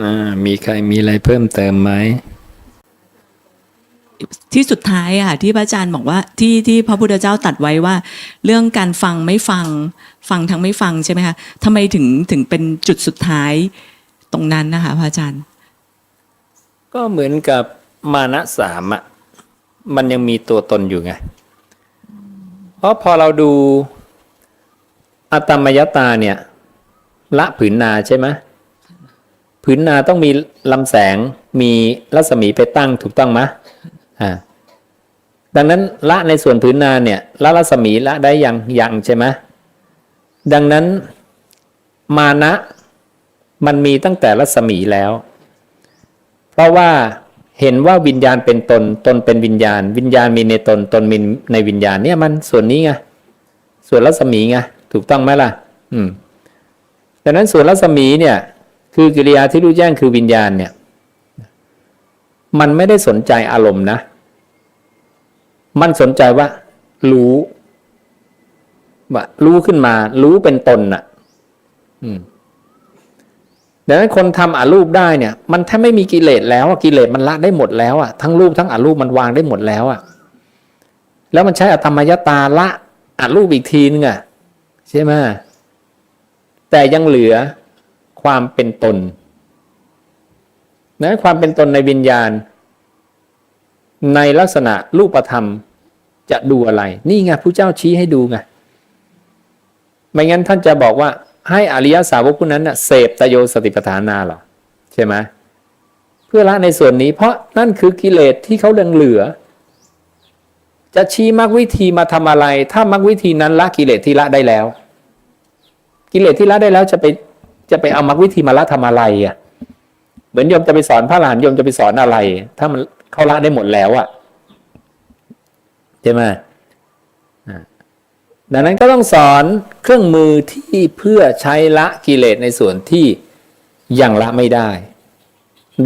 อ่ามีใครมีอะไรเพิ่มเติมไหมที่สุดท้ายอะค่ะที่พระอาจารย์บอกว่าที่ที่พระพุทธเจ้าตรัดไว้ว่า เรื่องการฟังไม่ฟังฟังทั้งไม่ฟังใช่ไหมคะทำไมถึงถึงเป็นจุดสุดท้ายตรงนั้นนะคะพระอาจารย์ ก็เหมือนกับมานะสามอะมันยังมีตัวตนอยู่ไง เพราะพอเราดูอัตมยตาเนี่ย ละผืนนาใช่ไหม ผืนนาต้องมีลำแสงมีรัศมีไปตั้งถูกต้องไหมอ่าดังนั้นละในส่วนผืนนาเนี่ยละรัศมีละได้ยังยังใช่ไหมดังนั้นมานะมันมีตั้งแต่รัศมีแล้ว เพราะว่าเห็นว่าวิญญาณเป็นตน ตนเป็นวิญญาณ วิญญาณมีในตน ตนมีในวิญญาณเนี่ยมันส่วนนี้ไง ส่วนรัศมีไง ถูกต้องไหมล่ะ อืมดังนั้นส่วนรัศมีเนี่ย คือกิริยาที่รู้แจ้งคือวิญญาณเนี่ย มันไม่ได้สนใจอารมณ์นะ มันสนใจว่า รู้ว่ารู้ขึ้นมา รู้เป็นตนน่ะ อืมดังนั้นคนทำอารูปได้เนี่ย มันแทบไม่มีกิเลสแล้วกิเลสมันละได้หมดแล้วอะทั้งรูปทั้งอารูปมันวางได้หมดแล้วอะ แล้วมันใช้อธรรมยตาละอารูปอีกทีนึงอะใช่ไหมแต่ยังเหลือ ความเป็นตนนะความเป็นตนในวิญญาณ ในลักษณะรูปธรรมจะดูอะไร นี่ไงผู้เจ้าชี้ให้ดูไงไม่งั้นท่านจะบอกว่าให้อริยสาวกผู้นั้นน่ะเสพตโยสติปัฏฐานาหรอใช่ไหมเพื่อละในส่วนนี้ เพราะนั่นคือกิเลสที่เขาเลืองเหลือ จะชี้มรรควิธีมาทำอะไร ถ้ามรรควิธีนั้นละกิเลสที่ละได้แล้ว กิเลสที่ละได้แล้วจะไป จะไปเอามรรควิธีมาละทำอะไรอะเหมือนโยมจะไปสอนพระหลานโยมจะไปสอนอะไร ถ้ามันเขาละได้หมดแล้วอะใช่ไหมอ่าดังนั้นก็ต้องสอนเครื่องมือที่เพื่อใช้ละกิเลสในส่วนที่ยังละไม่ได้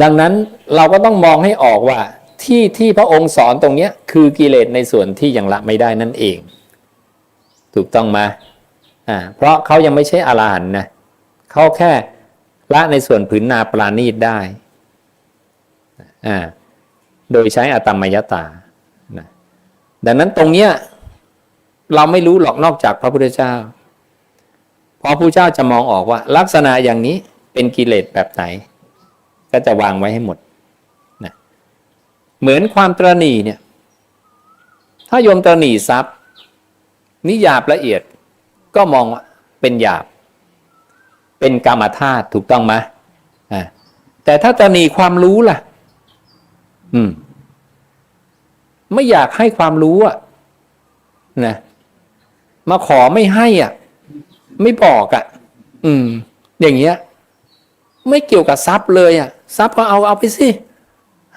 ดังนั้นเราก็ต้องมองให้ออกว่าที่ที่พระองค์สอนตรงนี้คือกิเลสในส่วนที่ยังละไม่ได้นั่นเอง ถูกต้องไหมอ่าเพราะเขายังไม่ใช่อรหันต์นะ เขาแค่ละในส่วนผืนนาปราณีตได้ โดยใช้อตมมยตานะดังนั้นตรงเนี้ยเราไม่รู้หรอกนอกจากพระพุทธเจ้า เพราะพระพุทธเจ้าจะมองออกว่า ลักษณะอย่างนี้เป็นกิเลสแบบไหน ก็จะวางไว้ให้หมดนะเหมือนความตรณีเนี่ย ถ้าโยมตรณีทรัพย์ นิยาบละเอียดก็มองว่าเป็นหยาบ เป็นกรรมธาตุถูกต้องไหมอ่าแต่ถ้าตรณีความรู้ล่ะ อืม ไม่อยากให้ความรู้อะนะมาขอไม่ให้อะ ไม่บอกอะ อืม อย่างเงี้ย ไม่เกี่ยวกับทรัพย์เลยอะทรัพย์ก็เอาเอาไปสิ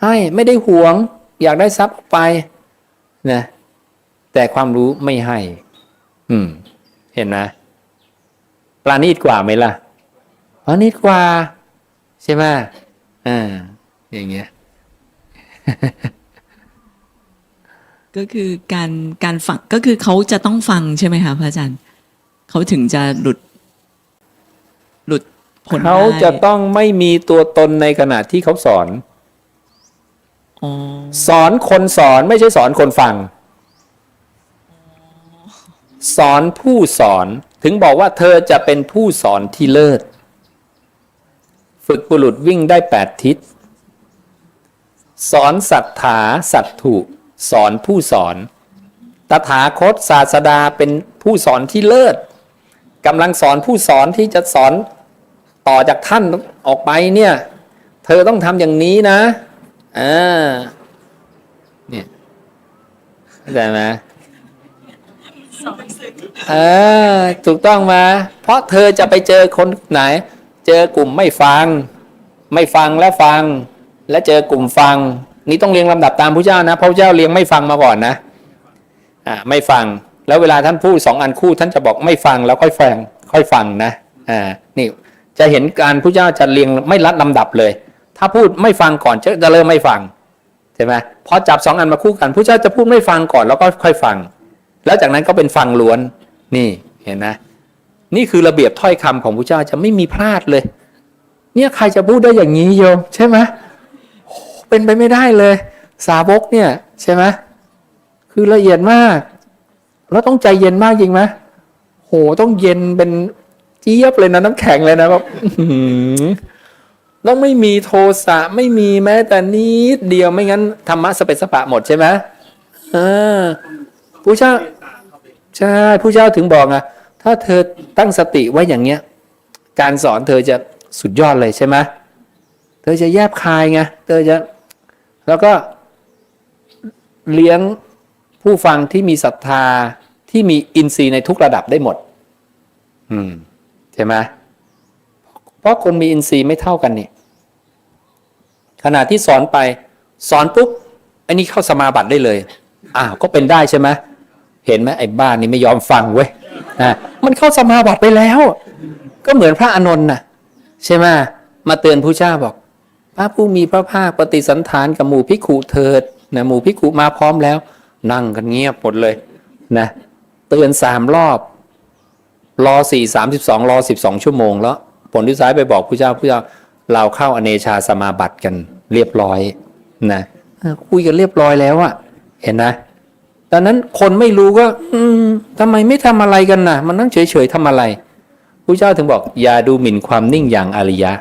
ให้ไม่ได้หวง อยากได้ทรัพย์ไปนะแต่ความรู้ไม่ให้ อืม เห็นไหมปราณีตกว่าไหมล่ะ ปราณีตกว่า ใช่ไหมอ่าอย่างเงี้ยก็คือการการฟังก็คือเขาจะต้องฟังใช่ไหมคะพระอาจารย์เขาถึงจะหลุดหลุดพ้นเขาได้จะต้องไม่มีตัวตนในขณะที่เขาสอนอ๋อสอนคนสอนไม่ใช่สอนคนฟัง สอนผู้สอนถึงบอกว่าเธอจะเป็นผู้สอนที่เลิศ ฝึกบุรุษวิ่งได้แปดทิศ สอนศรัทธาสัตถุ สอนผู้สอน ตถาคตศาสดาเป็นผู้สอนที่เลิศกำลังสอนผู้สอนที่จะสอนต่อจากท่านออกไปเนี่ย เธอต้องทำอย่างนี้นะอ่าเนี่ยเข้าใจไหมเออถูกต้องมา เพราะเธอจะไปเจอคนไหน เจอกลุ่มไม่ฟัง ไม่ฟังและฟัง และเจอกลุ่มฟัง นี่ต้องเรียงลำดับตามพระเจ้านะพระเจ้าเรียงไม่ฟังมาก่อนนะอ่าไม่ฟัง แล้วเวลาท่านพูดสองอันคู่ท่านจะบอกไม่ฟังแล้วค่อยฟังค่อยฟังนะอ่านี่จะเห็นการพระเจ้าจะเรียงไม่รัดลำดับเลย ถ้าพูดไม่ฟังก่อนจะจะเริ่มไม่ฟังใช่ไหมพอจับสองอันมาคู่กันพระเจ้าจะพูดไม่ฟังก่อนแล้วก็ค่อยฟัง แล้วจากนั้นก็เป็นฟังล้วนนี่เห็นนะ นี่คือระเบียบถ้อยคำของพระเจ้าจะไม่มีพลาดเลย เนี่ยใครจะพูดได้อย่างนี้โยมใช่ไหมเป็นไปไม่ได้เลย สาวกเนี่ยใช่ไหมคือละเอียดมาก แล้วต้องใจเย็นมากจริงไหมโหต้องเย็นเป็นเจี๊ยบเลยนะน้ำแข็งเลยนะแบบต้องไม่มีโทสะไม่มีแม้แต่นิดเดียวไม่งั้นธรรมะสเปสปะหมดใช่ไหมเออผู้เจ้าใช่ผู้เจ้าถึงบอกไง ถ้าเธอตั้งสติไว้อย่างเนี้ย การสอนเธอจะสุดยอดเลยใช่ไหมเธอจะแยบคายไงเธอจะแล้วก็เลี้ยงผู้ฟังที่มีศรัทธาที่มีอินทรีย์ในทุกระดับได้หมด อืมใช่ไหมเพราะคนมีอินทรีย์ไม่เท่ากันนี่ขณะที่สอนไป สอนปุ๊บอันนี้เข้าสมาบัติได้เลย อ้าวก็เป็นได้ใช่ไหมเห็นไหมไอ้บ้านนี่ไม่ยอมฟังเว้ย อะมันเข้าสมาบัติไปแล้ว ก็เหมือนพระอานนท์น่ะใช่ไหมมาเตือนผู้เจ้าบอก พระผู้มีพระภาคปฏิสันฐานกับหมู่พิขุเถิดนะหมู่พิขุมาพร้อมแล้ว นั่งกันเงียบหมดเลยนะเตือนสามรอบรอสี่สามสิบสองรอสิบสองชั่วโมงแล้วผลที่ซ้ายไปบอกผู้เจ้าผู้เจ้าเราเข้าอเนชาสมาบัติกันเรียบร้อยนะคุยกันเรียบร้อยแล้วอะเห็นนะ ตอนนั้นคนไม่รู้ก็ อืมทำไมไม่ทำอะไรกันนะมันนั่งเฉยๆทำอะไรผู้เจ้าถึงบอก อย่าดูหมิ่นความนิ่งอย่างอริยะ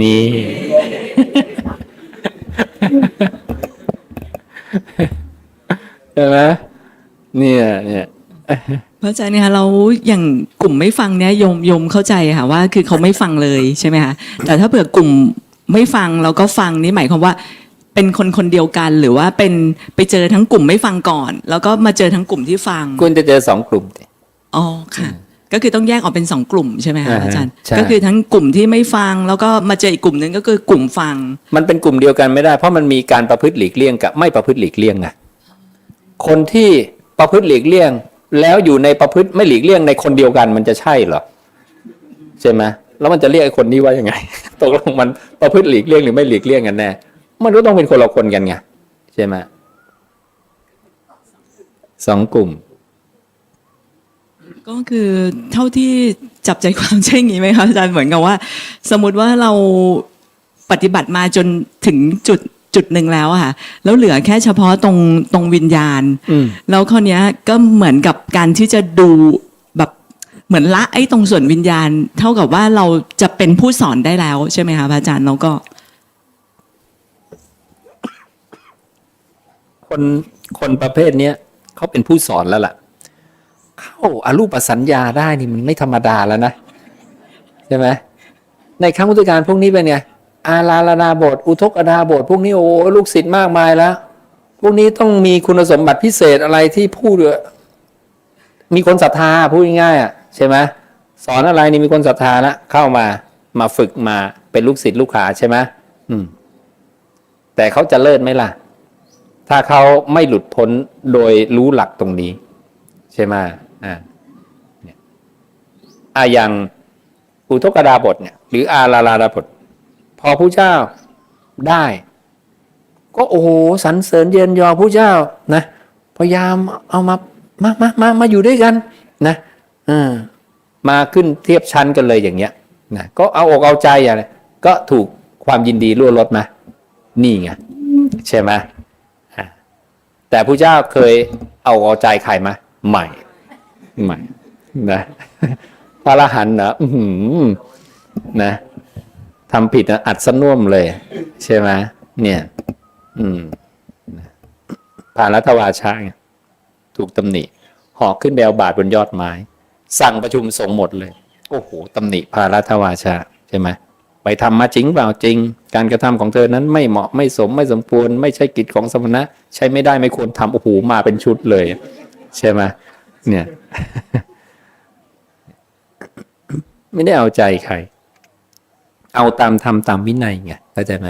นี่ใช่ไหมเนี่ยเนี่ยพระอาจารย์คะเราอย่างกลุ่มไม่ฟังเนี่ยยมยมเข้าใจค่ะว่า คือเขาไม่ฟังเลยใช่ไหมคะแต่ถ้าเผื่อกลุ่มไม่ฟังแล้วก็ฟังนี่หมายความว่า เป็นคนคนเดียวกัน หรือว่าเป็นไปเจอทั้งกลุ่มไม่ฟังก่อน แล้วก็มาเจอทั้งกลุ่มที่ฟังคุณจะเจอสองกลุ่มสิอ๋อค่ะ ก็คือต้องแยกออกเป็นสองกลุ่มใช่ไหมคะอ่าฮะอาจารย์ใช่ก็คือทั้งกลุ่มที่ไม่ฟัง แล้วก็มาเจออีกกลุ่มหนึ่งก็คือกลุ่มฟัง มันเป็นกลุ่มเดียวกันไม่ได้ เพราะมันมีการประพฤติหลีกเลี่ยงกับไม่ประพฤติหลีกเลี่ยงไงคนที่ประพฤติหลีกเลี่ยง แล้วอยู่ในประพฤติไม่หลีกเลี่ยงในคนเดียวกันมันจะใช่เหรอใช่ไหมแล้วมันจะเรียกไอ้คนนี้ว่ายังไงตกลงมันประพฤติหลีกเลี่ยงหรือไม่หลีกเลี่ยงกันแน่ มันก็ต้องเป็นคนละคนกันไงใช่ไหมสองกลุ่ม ก็คือเท่าที่จับใจความใช่อย่างนี้ไหมคะอาจารย์เหมือนกับว่า สมมติว่าเราปฏิบัติมาจนถึงจุดจุดหนึ่งแล้วอะค่ะแล้วเหลือแค่เฉพาะตรงตรงวิญญาณอืมแล้วคราวเนี้ยก็เหมือนกับการที่จะดูแบบเหมือนละไอ้ตรงส่วนวิญญาณ เท่ากับว่าเราจะเป็นผู้สอนได้แล้วใช่ไหมคะพระอาจารย์แล้วก็ คนคนประเภทเนี้ยเขาเป็นผู้สอนแล้วล่ะ เข้าอารูปสัญญาได้นี่มันไม่ธรรมดาแล้วนะใช่ไหมในครั้งพุทธการพวกนี้เป็นไงอาลาลนาบท อุทกอนาบท พวกนี้โอ้ลูกศิษย์มากมายแล้ว พวกนี้ต้องมีคุณสมบัติพิเศษอะไรที่พูดเยอะมีคนศรัทธาพูดง่ายๆอะใช่ไหมสอนอะไรนี่มีคนศรัทธาละเข้ามามาฝึกมาเป็นลูกศิษย์ลูกหาใช่ไหมอืม แต่เขาจะเลิศไหมล่ะ ถ้าเขาไม่หลุดพ้นโดยรู้หลักตรงนี้ ใช่ไหมอ่าเนี่ยอะอย่างอุทกดาบทเนี่ย หรืออาราลาดาบท พอผู้เจ้าได้ ก็โอ้โหสรรเสริญเย็นยอผู้เจ้านะพยายามเอามามามามามาอยู่ด้วยกัน นะเออมาขึ้นเทียบชั้นกันเลยอย่างเงี้ยนะก็เอาอกเอาใจอย่างไรก็ถูกความยินดีล่วลดมา นี่ไงใช่ไหม แต่ผู้เจ้าเคยเอาเอาใจใครมาใหม่ ใหม่ นะพระอรหันต์นะอืนะทำผิดนะอัดสน่วมเลย ใช่ไหมเนี่ย อืมนะพารัตวาชาถูกตำหนิหอกขึ้นแบวบาทบนยอดไม้ สั่งประชุมสงหมดเลย โอ้โหตำหนิพารัตวาชาใช่ไหม ไปทำมาจริงเปล่าจริง การกระทำของเธอนั้นไม่เหมาะไม่สมไม่สมควร ไม่ใช่กิจของสมณะ ใช้ไม่ได้ไม่ควรทำโอ้โหมาเป็นชุดเลย ใช่ไหมเนี่ย ไม่ได้เอาใจใคร เอาตามทำตามวินัยไงเข้าใจไหม